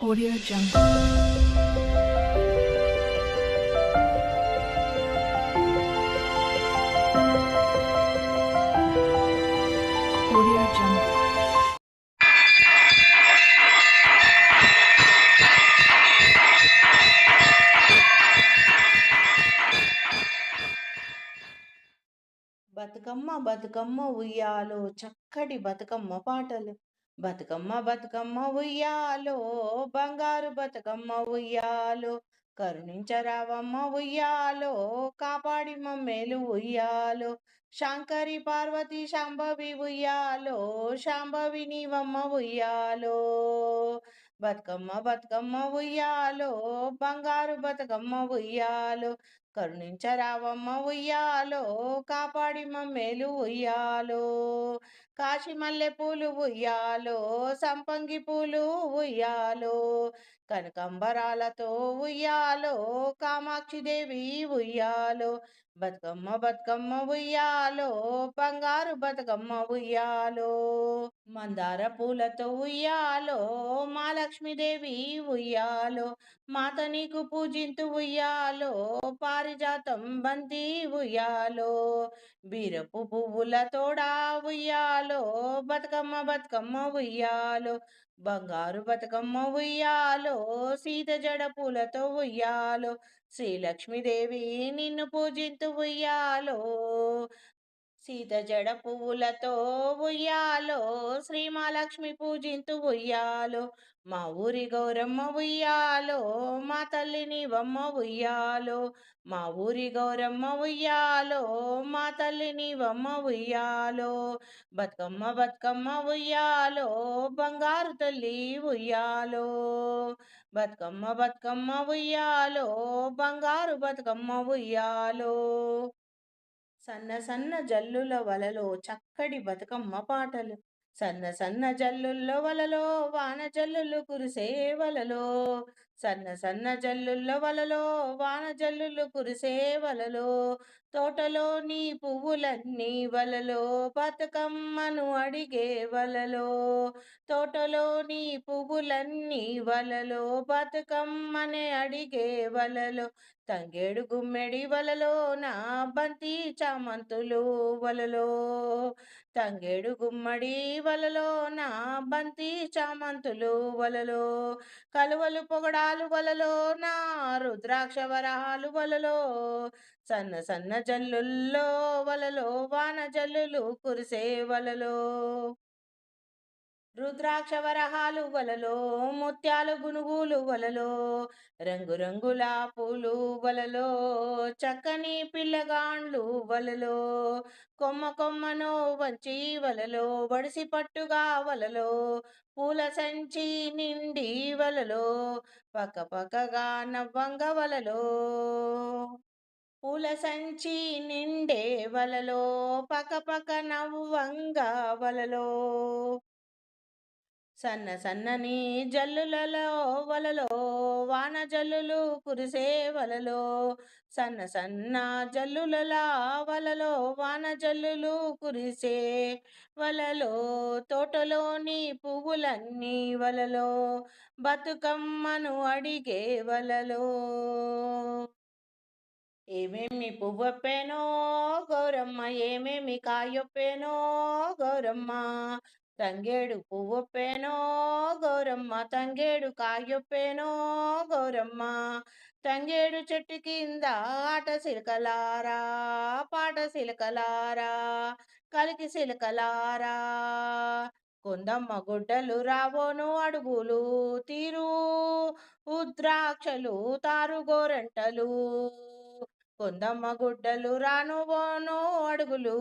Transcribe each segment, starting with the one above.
Audio Jungle. Audio Jungle. Bathukamma Bathukamma ఉయ్యాలో చక్కటి బతుకమ్మ పాటలు బతుకమ్మ బతుకమ్మ ఉయ్యాలో బంగారు బతుకమ్మ ఉయ్యాలో కరుణించరావమ్మ ఉయ్యాలో కాపాడి మమ్మేలు ఉయ్యాలో శంకరి పార్వతి శాంభవి ఉయ్యాలో శాంభవి నీవమ్మ ఉయ్యాలో. బతుకమ్మ బతుకమ్మ ఉయ్యాలో బంగారు బతుకమ్మ ఉయ్యాలో కరుణించరావమ్మ ఉయ్యాలో కాపాడి మమ్మేలు ఉయ్యాలో. కాశీమల్లె పూలు ఉయ్యాలో సంపంగి పూలు ఉయ్యాలో కనకంబరాలతో ఉయ్యాలో కామాక్షి దేవి ఉయ్యాలో బతుకమ్మ బతుకమ్మ ఉయ్యాలో బంగారు బతుకమ్మ ఉయ్యాలో మందార పూలతో ఉయ్యాలో మా లక్ష్మీదేవి ఉయ్యాలో మాత నీకు పూజింతు ఉయ్యాలో పారిజాతం బంతి ఉయ్యాలో బీరపు పువ్వుల తోడా ఉయ్యాలో బతుకమ్మ బతుకమ్మ ఉయ్యాలో బంగారు బతుకమ్మ ఉయ్యాలో సీత జడ పూలతో ఉయ్యాలో శ్రీలక్ష్మీదేవి నిన్ను పూజింతు ఉయ్యాలో సీత జడ పువ్వులతో ఉయ్యాలో శ్రీమాలక్ష్మి పూజింతు ఉయ్యాలో మా ఊరి గౌరమ్మ ఉయ్యాలో మా తల్లిని వమ్మ ఉయ్యాలో మా ఊరి గౌరమ్మ ఉయ్యాలో మా తల్లిని వమ్మ ఉయ్యాలో బతుకమ్మ బతుకమ్మ ఉయ్యాలో బంగారు తల్లి ఉయ్యాలో బతుకమ్మ బతుకమ్మ ఉయ్యాలో బంగారు బతుకమ్మ ఉయ్యాలో. సన్న సన్న జల్లుల వలలో చక్కటి బతుకమ్మ పాటలు. సన్న సన్న జల్లుల్లో వలలో వాన జల్లులు కురిసే వలలో సన్న సన్న జల్లుల్లో వలలో వాన జల్లులు కురిసే వలలో తోటలో నీ పువ్వులన్నీ వలలో బతుకమ్మను అడిగే వలలో తోటలో నీ పువ్వులన్నీ వలలో బతుకమ్మనే అడిగే వలలో తంగేడు గుమ్మెడి వలలో నా బంతి చామంతులు వలలో తంగేడు గుమ్మడి వలలో నా బంతి చామంతులు వలలో కలువలు పొగడా కాలువలలో నా రుద్రాక్ష వరహాలు వలలో సన్న సన్న జల్లుల్లో వలలో వాన జల్లులు కురిసే వలలో. రుద్రాక్ష వరహాలు వలలో ముత్యాలు గునుగులు వలలో రంగురంగుల పూలు వలలో చక్కని పిల్లగాండ్లు వలలో కొమ్మ కొమ్మను వంచి వలలో వడిసి పట్టుగా వలలో పూల సంచి నిండి వలలో పక్క పక్కగా నవ్వంగ వలలో. పూల సంచి నిండే వలలో పక్క పక్క నవ్వంగ వలలో. సన్న సన్నని జల్లులలో వలలో వాన జల్లులు కురిసే వలలో. సన్న సన్న జల్లులలా వలలో వాన జల్లులు కురిసే వలలో. తోటలోని పువ్వులన్నీ వలలో బతుకమ్మను అడిగే వలలో. ఏమేమి పువ్వొప్పేనో గౌరమ్మ ఏమేమి కాయొప్పేనో గౌరమ్మ. తంగేడు పువ్వొప్పేనో గౌరమ్మ తంగేడు కాయొప్పేనో గౌరమ్మ. తంగేడు చెట్టు కింద ఆట సిలకలారా పాట సిలకలారా కలికి సిలకలారా. కొందమ్మ గుడ్డలు రావోను అడుగులు తీరు ఉద్రాక్షలు తారు గోరంటలు. కొందమ్మ గుడ్డలు రానువోను అడుగులు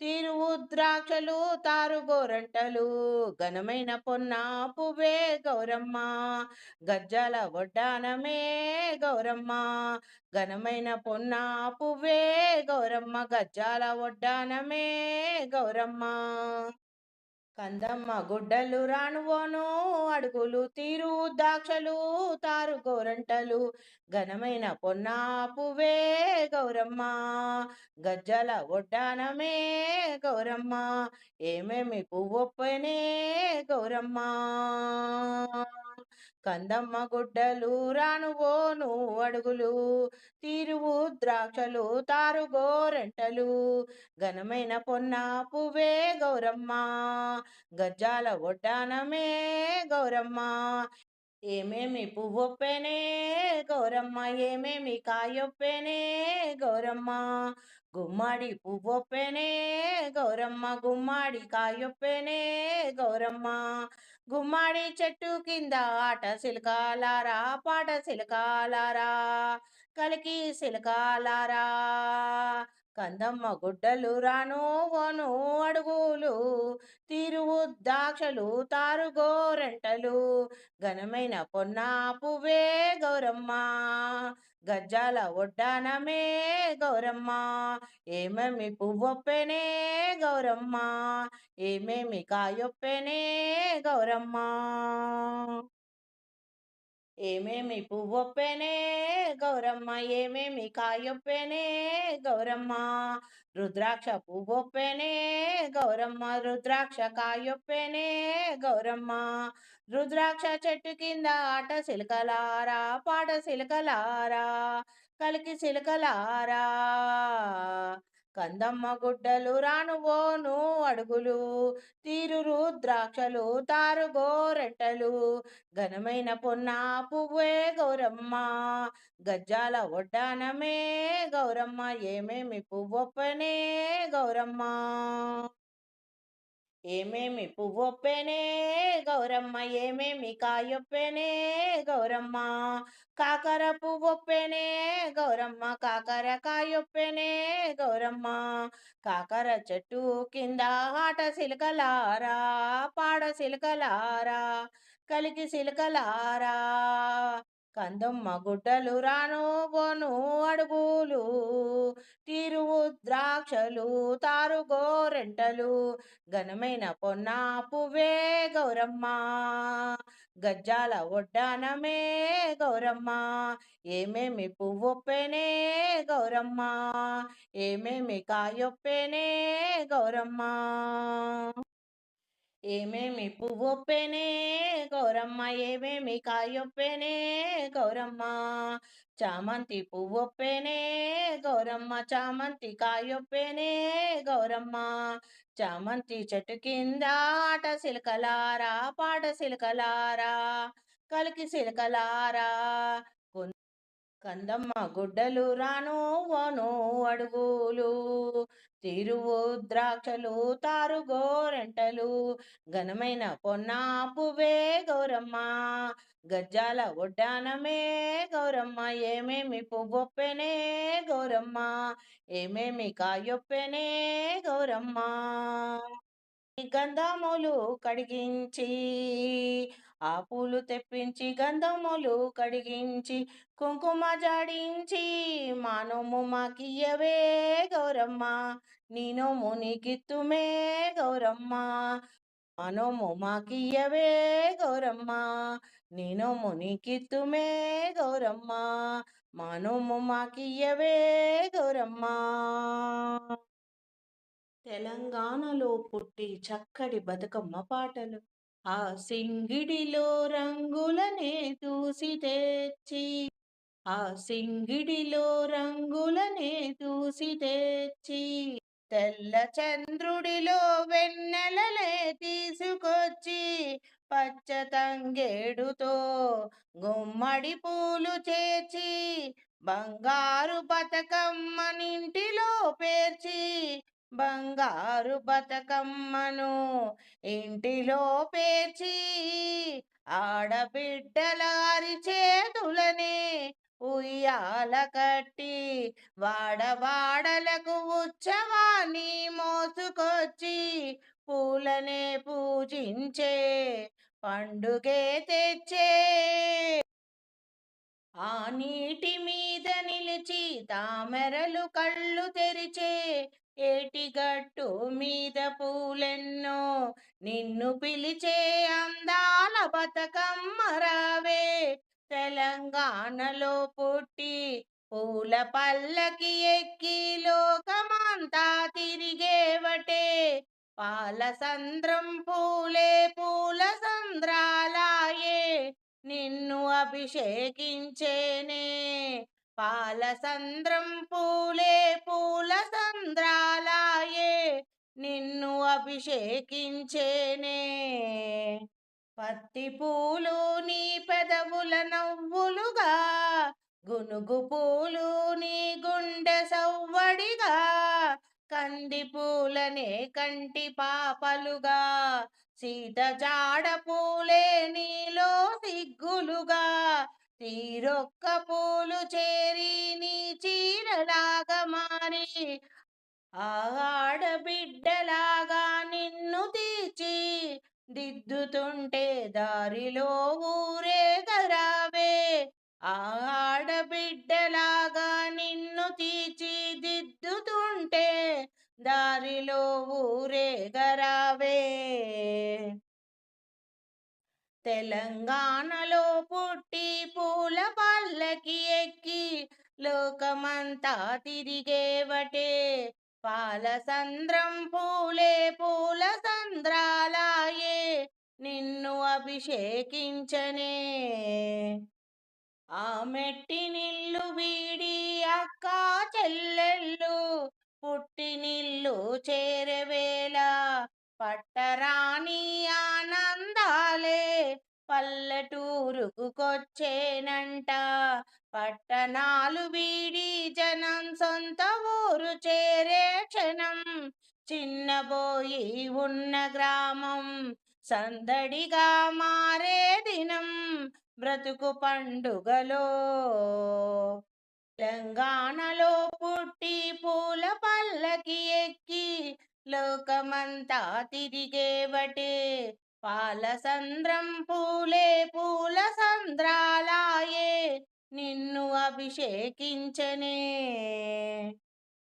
తిరువు ద్రాక్షలు తారు గోరంటలు. ఘనమైన పొన్న పువ్వే గౌరమ్మ గజ్జల ఒడ్డానమే గౌరమ్మ. ఘనమైన పొన్న పువ్వే గౌరమ్మ గజ్జాల వడ్డానమే గౌరమ్మ. కందమ్మ గుడ్డలు రానువోను అడుగులు తీరు దాక్షలు తారు గోరంటలు ఘనమైన పొన్నా పువ్వే గౌరమ్మ. గజ్జల ఒడ్డానమే గౌరమ్మ ఏమేమి పువ్వొప్పనే గౌరమ్మ. కందమ్మ గుడ్డలు రానువోను అడుగులు తీరువు ద్రాక్షలు తారు గోరెంటలు ఘనమైన పొన్న పువ్వే గౌరమ్మ గజ్జాల ఒడ్డానమే గౌరమ్మ. ఏమేమి పువ్వొప్పెనే గౌరమ్మ ఏమేమి కాయొప్పెనే గౌరమ్మ. గుమ్మడి పువ్వొప్పెనే గౌరమ్మ గుమ్మడి కాయొప్పెనే గౌరమ్మ. గుమ్మడి చెట్టు కింద ఆట సిలకాలారా పాట సిలకాలారా కలికి సిలకాలారా. కందమ్మ గుడ్డలు రాను వను అడుగులు తీరువు దాక్షలు తారు గోరంటలు ఘనమైన పొన్నా పువ్వే గౌరమ్మ గజ్జాల ఒడ్డానమే గౌరమ్మ. ఏమేమి పువ్వొప్పెనే గౌరమ్మ ఏమేమి కాయొప్పెనే గౌరమ్మ. ఏమేమి పువ్వొప్పెనే గౌరమ్మ ఏమేమి కాయొప్పెనే గౌరమ్మ? రుద్రాక్ష పువ్వొప్పెనే గౌరమ్మ రుద్రాక్ష కాయొప్పెనే గౌరమ్మ? రుద్రాక్ష చెట్టు కింద ఆట సిలకలారా పాట సిలకలారా కలికి సిలకలారా? కందమ్మ గుడ్డలు రానువోను అడుగులు తీరురు రుద్రాక్షలు తారు గోరెట్టలు ఘనమైన పొన్న పువ్వే గౌరమ్మ గజ్జాల ఒడ్డానమే గౌరమ్మ ఏమేమి పువ్వొప్పనే గౌరమ్మ. ఏమేమి పువ్వొప్పేనే గౌరమ్మ ఏమేమి కాయొప్పేనే గౌరమ్మ? కాకర పువ్వొప్పేనే గౌరమ్మ కాకర కాయొప్పేనే గౌరమ్మ? కాకర చెట్టు కింద ఆట సిలకలారా పాడ సిలకలారా కలికి సిలకలారా? కందమ్మ గుడ్డలు రాను గోను అడుగులు తీరువు ద్రాక్షలు తారు గోరెంటలు ఘనమైన పొన్న పువ్వే గౌరమ్మ గజ్జాల ఒడ్డానమే గౌరమ్మ. ఏమేమి పువ్వొప్పేనే గౌరమ్మ ఏమేమి కాయొప్పేనే గౌరమ్మ. ఏమేమి పువ్వొప్పెనే గౌరమ్మ ఏమేమి కాయొప్పెనే గౌరమ్మ? చామంతి పువ్వొప్పెనే గౌరమ్మ చామంతి కాయొప్పెనే గౌరమ్మ? చామంతి చెట్టు కింద ఆట సిలకలారా పాట సిలకలారా కలికి సిలకలారా కందమ్మ గుడ్డలు రాను వను అడుగులు తిరువు ద్రాక్షలు తారు గోరెంటలు ఘనమైన పొన్నా పువ్వే గౌరమ్మ గజ్జాల ఒడ్డానమే గౌరమ్మ ఏమేమి పువ్వొప్పెనే గౌరమ్మ ఏమేమి కాయొప్పెనే గౌరమ్మ. గంధములు కడిగించి ఆ పూలు తెప్పించి గంధములు కడిగించి కుంకుమ జాడించి మానోము మాకియ్యవే గౌరమ్మ. నీనోము నీకిత్తుమే గౌరమ్మ. మానోము మాకియ్యవే గౌరమ్మ. నీనోము నీకిత్తుమే గౌరమ్మ. మానోము మాకియ్యవే గౌరమ్మ. తెలంగాణలో పుట్టి చక్కటి బతుకమ్మ పాటలు. ఆ సింగిడిలో రంగులనే దూసి తెచ్చి ఆ సింగిడిలో రంగులనే దూసి తెచ్చి తెల్ల చంద్రుడిలో వెన్నెలలే తీసుకొచ్చి పచ్చ తంగేడుతో గుమ్మడి పూలు చేర్చి బంగారు బతుకమ్మనింటిలో పేర్చి బంగారు బతకమ్మను ఇంటిలో పేర్చి ఆడబిడ్డలారి చేతులనే ఉయ్యాల కట్టి వాడవాడలకు ఉత్సవాన్ని మోసుకొచ్చి పూలనే పూజించే పండుగే తెచ్చే. ఆ నీటి మీద నిలిచి తామెరలు కళ్ళు తెరిచే ఏటిగట్టు మీద పూలెన్నో నిన్ను పిలిచే అందాల బతకమ్మరావే తెలంగాణలో పుట్టి పూల పల్లకి ఎక్కి లోకమంతా తిరిగేవటే పాల సంద్రం పూలే పూల సంద్రాలాయే. నిన్ను అభిషేకించేనే పాలసంద్రం పూలే పూల సంద్రాలాయే నిన్ను అభిషేకించేనే. పత్తి పూలు నీ పెదవుల నవ్వులుగా గునుగు పూలు నీ గుండె సవ్వడిగా కంది పూలనే కంటి పాపలుగా సీత జాడ పూలే నీలో సిగ్గులుగా తీరొక్క పూలు చేరి నీ చీరలాగా మారి ఆడబిడ్డలాగా నిన్ను తీర్చి దిద్దుతుంటే దారిలో ఊరేగరావే గరావే ఆడబిడ్డలాగా నిన్ను తీర్చి దిద్దుతుంటే దారిలో ఊరేగరావే. తెలంగాణలో పుట్టి పూల పల్లకి ఎక్కి లోకమంతా తిరిగేవటే. పాల సంద్రం పూలే పూల సంద్రాలాయే నిన్ను అభిషేకించనే. ఆ మెట్టి నిల్లు వీడి అక్క చెల్లెళ్ళు పుట్టినిల్లు చేరవేళ పట్టరాని ఆనందాలే పల్లెటూరుకొచ్చేనంట పట్టణాలు వీడి జనం సొంత ఊరు చేరే క్షణం. చిన్నబోయి ఉన్న గ్రామం సందడిగా మారే దినం. బ్రతుకు పండుగలో తెలంగాణలో పుట్టి పూల పల్లకి ఎక్కి లోకమంతా తిరిగేవటే పాల సంద్రం పూలే పూల సంద్రాలాయే నిన్ను అభిషేకించనే.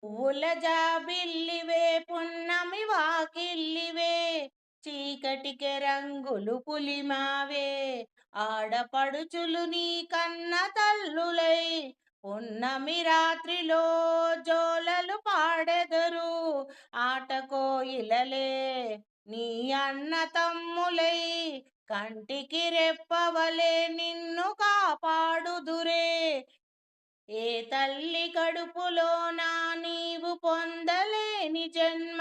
పూల జాబిల్లివే పున్నమి వాకిల్లివే చీకటికి రంగులు పులిమావే. ఆడపడుచులు నీ కన్న తల్లులై ఉన్నమి రాత్రిలో జోలలు పాడెదరు. ఆటకోయిలలే నీ అన్న తమ్ములై కంటికి రెప్పవలే నిన్ను కాపాడుదురే. ఏ తల్లి కడుపులోనా నీవు పొందలేని జన్మ.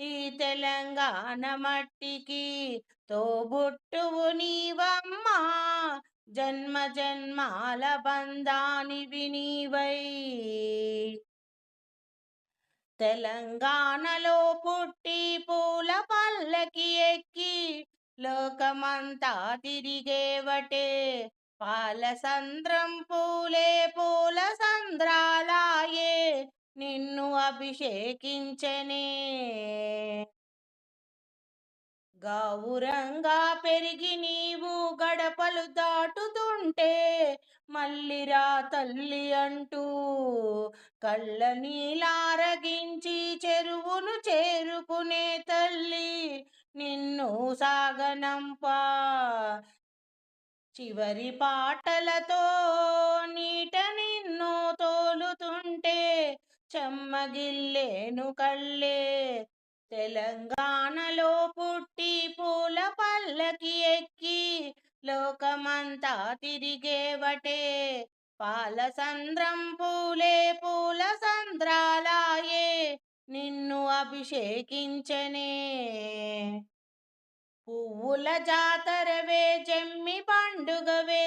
ఈ తెలంగాణ మట్టికి తోబుట్టువు నీవమ్మా. జన్మ జన్మాల బంధాని వినీవై. తెలంగాణలో పుట్టి పూల పల్లకి ఎక్కి లోకమంతా తిరిగేవటే. పాల సంద్రం పూలే పూల సంద్రాలాయే నిన్ను అభిషేకించనే. గౌరంగా పెరిగి నీవు గడపలు దాటుతుంటే మల్లిరా తల్లి అంటూ కళ్ళ నీలారగించి చెరువును చేరుకునే తల్లి నిన్ను సాగనంపా. చివరి పాటలతో నీట నిన్ను తోలుతుంటే చెమ్మగిల్లేను కళ్ళే తెలంగాణలో పుట్టి పూల పల్లకి ఎక్కి లోకమంతా తిరిగేవటే పాల సంద్రం పూలే పూల సంద్రాలాయే నిన్ను అభిషేకించనే. పువ్వుల జాతరవే జమ్మి పండుగవే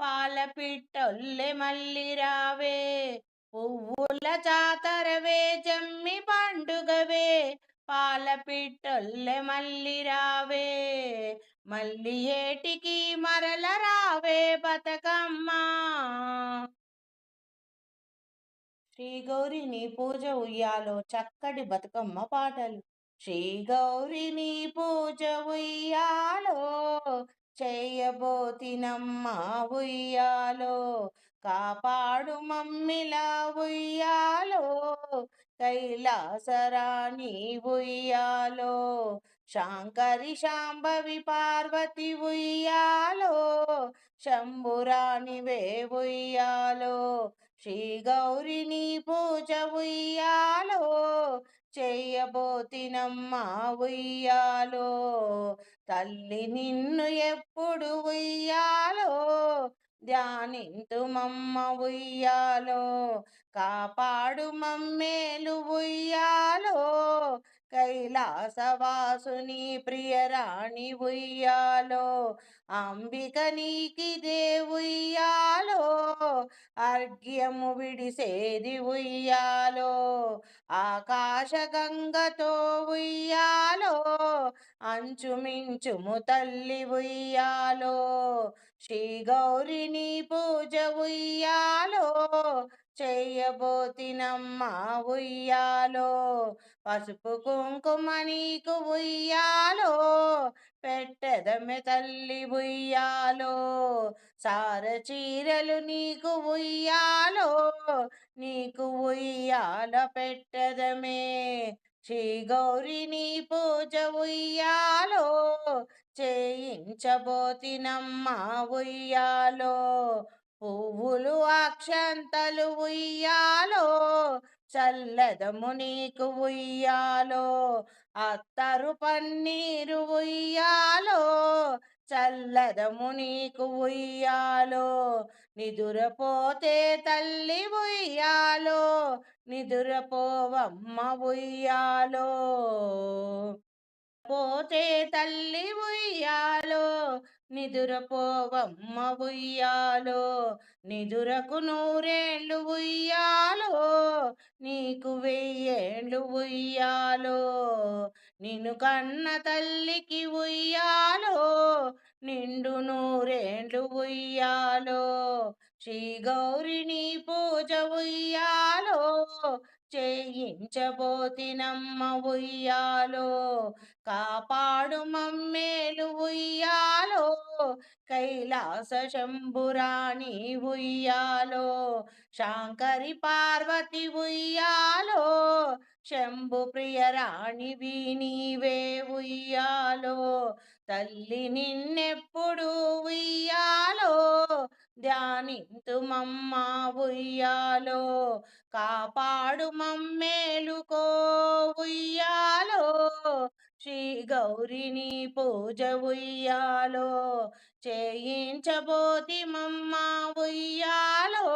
పాల పిట్టొల్లె మళ్ళీ రావే. పువ్వుల జాతరవే జమ్మి పండుగవే పాల మళ్ళీ రావే మళ్ళీ ఏటికి మరల రావే బతకమ్మ. శ్రీ గౌరిని పూజ ఉయ్యాలో చక్కటి బతుకమ్మ పాటలు. శ్రీ గౌరిని పూజ ఉయ్యాలో చేయబోతినమ్మ ఉయ్యాలో. కాపాడు మమ్మిలా ఉయ్యాలో కైలాసరాణి ఉయ్యాలో శాంకరి శాంభవి పార్వతి ఉయ్యాలో. శంభురాణి వే ఉయ్యాలో శ్రీ గౌరిని పూజ ఉయ్యాలో. చెయ్యబోతినమ్మా ఉయ్యాలో. తల్లి నిన్ను ఎప్పుడు ఉయ్యాలో. ధ్యానింతుమమ్మ ఉయ్యాలో కాపాడు మమ్మేలు ఉయ్యాలో. కైలాసవాసుని ప్రియరాణి ఉయ్యాలో అంబిక నీకిదే ఉయ్యాలో. అర్ఘ్యము విడిసేది ఉయ్యాలో ఆకాశ గంగతో ఉయ్యాలో. అంచుమించుము తల్లి ఉయ్యాలో శ్రీ గౌరిని పూజ ఉయ్యాలో చెయ్యబోతినమ్మ ఉయ్యాలో. పసుపు కుంకుమ నీకు ఉయ్యాలో పెట్టెదమె తల్లి ఉయ్యాలో. సార చీరలు నీకు ఉయ్యాలో నీకు ఉయ్యాల పెట్టెదమే. శ్రీ గౌరిని పూజ ఉయ్యాలో చేయించబోతినమ్మ ఉయ్యాలో. పువ్వులు అక్షంతలు ఉయ్యాలో చల్లదము నీకు ఉయ్యాలో. అత్తరు పన్నీరు ఉయ్యాలో చల్లదము నీకు ఉయ్యాలో. నిదురపోతే తల్లి ఉయ్యాలో నిదురపోవమ్మ ఉయ్యాలో. పోతే తల్లి ఉయ్యాలో. నిదురపోవమ్మ ఉయ్యాలో. నిదురకు నూరేళ్ళు ఉయ్యాలో. నీకు వెయ్యేళ్ళు ఉయ్యాలో. నిన్ను కన్న తల్లికి ఉయ్యాలో. నిండు నూరేళ్ళు ఉయ్యాలో. శ్రీ గౌరిని పూజ ఉయ్యాలో చేయించబోతినమ్మ ఉయ్యాలో. కాపాడు మమ్మేలు ఉయ్యాలో కైలాస శంభురాణి ఉయ్యాలో. శాంకరి పార్వతి ఉయ్యాలో శంభు ప్రియరాణి నీవే ఉయ్యాలో. తల్లి నిన్నెప్పుడు ధ్యానింతుమమ్మ ఉయ్యాలో కాపాడు మమ్మేలుకో ఉయ్యాలో శ్రీ గౌరిని పూజ ఉయ్యాలో చేయించబోతి మమ్మ ఉయ్యాలో.